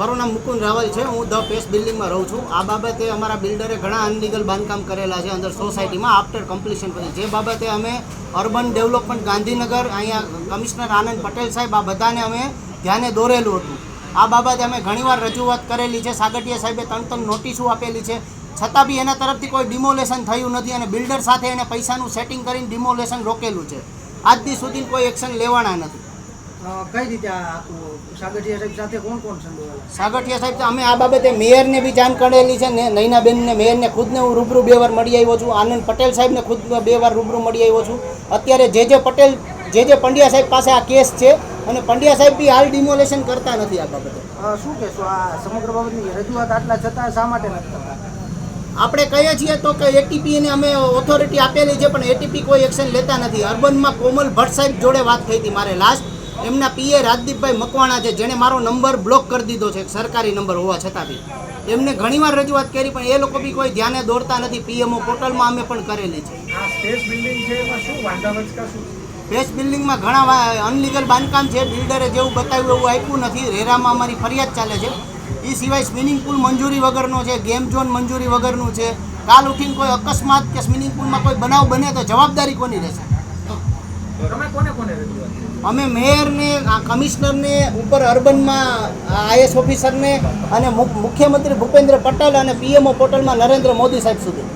મારું નામ મુકુંદ રાવલ છે. હું ધ પેસ બિલ્ડિંગમાં રહું છું. આ બાબતે અમારા બિલ્ડરે ઘણા અનલીગલ બાંધકામ કરેલા છે અંદર સોસાયટીમાં આફ્ટર કમ્પ્લીશન પછી. જે બાબતે અમે અર્બન ડેવલપમેન્ટ ગાંધીનગર, અહીંયા કમિશનર આનંદ પટેલ સાહેબ આ બધાને અમે ધ્યાને દોરેલું હતું. આ બાબતે અમે ઘણીવાર રજૂઆત કરેલી છે. સાગટીયા સાહેબે ત્રણ ત્રણ નોટિસો આપેલી છે. છતાં બી એના તરફથી કોઈ ડિમોલેશન થયું નથી અને બિલ્ડર સાથે એને પૈસાનું સેટિંગ કરીને ડિમોલેશન રોકેલું છે. આજ દી સુધી કોઈ એક્શન લેવાના નથી. કઈ રીતે આખું સાગઠિયા સાહેબ સાથે કોણ કોણ સંડોવાયેલા? સાગઠિયા સાહેબ તો અમે આ બાબતે મેયરને બી જાણ કરેલી છે ને નૈનાબેનને મેયરને ખુદને હું રૂબરૂ બે વાર મળી આવ્યો છું. આનંદ પટેલ સાહેબને ખુદ બે વાર રૂબરૂ મળી આવ્યો છું. અત્યારે જે જે પટેલ જે જે પંડ્યા સાહેબ પાસે આ કેસ છે અને પંડ્યા સાહેબ બી હાલ ડિમોલેશન કરતા નથી આ બાબતે. શું કહેશો? આ સમગ્ર બાબતની રજૂઆત આટલા છતાં શા માટે નથી કરતા? આપણે કહીએ છીએ તો કે એટીપીને અમે ઓથોરિટી આપેલી છે પણ એટીપી કોઈ એક્શન લેતા નથી. અર્બનમાં કોમલ ભટ્ટ સાહેબ જોડે વાત થઈ હતી મારે લાસ્ટ એમના પીએ રાજદીપભાઈ મકવાણા છે જેણે મારો નંબર બ્લોક કરી દીધો છે સરકારી નંબર હોવા છતાં બી. એમને ઘણીવાર રજૂઆત કરી પણ એ લોકો બી કોઈ ધ્યાને દોરતા નથી. પીએમઓ પોર્ટલમાં અમે પણ કરેલી છે. બેસ બિલ્ડિંગમાં ઘણા અનલીગલ બાંધકામ છે બિલ્ડરે જેવું બતાવ્યું એવું આપ્યું નથી. રેરામાં અમારી ફરિયાદ ચાલે છે. એ સિવાય સ્વિમિંગ પુલ મંજૂરી વગરનો છે ગેમ ઝોન મંજૂરી વગરનું છે. કાલ ઉઠીને કોઈ અકસ્માત કે સ્વિમિંગ પુલમાં કોઈ બનાવ બને તો જવાબદારી કોની રહેશે તમે કોને કોને રજૂઆત કરી? અમે મેયરને કમિશનરને, ઉપર અર્બનમાં આઈએસ ઓફિસરને અને મુખ્યમંત્રી ભૂપેન્દ્ર પટેલ અને પીએમઓ પોર્ટલમાં નરેન્દ્ર મોદી સાહેબ સુધી.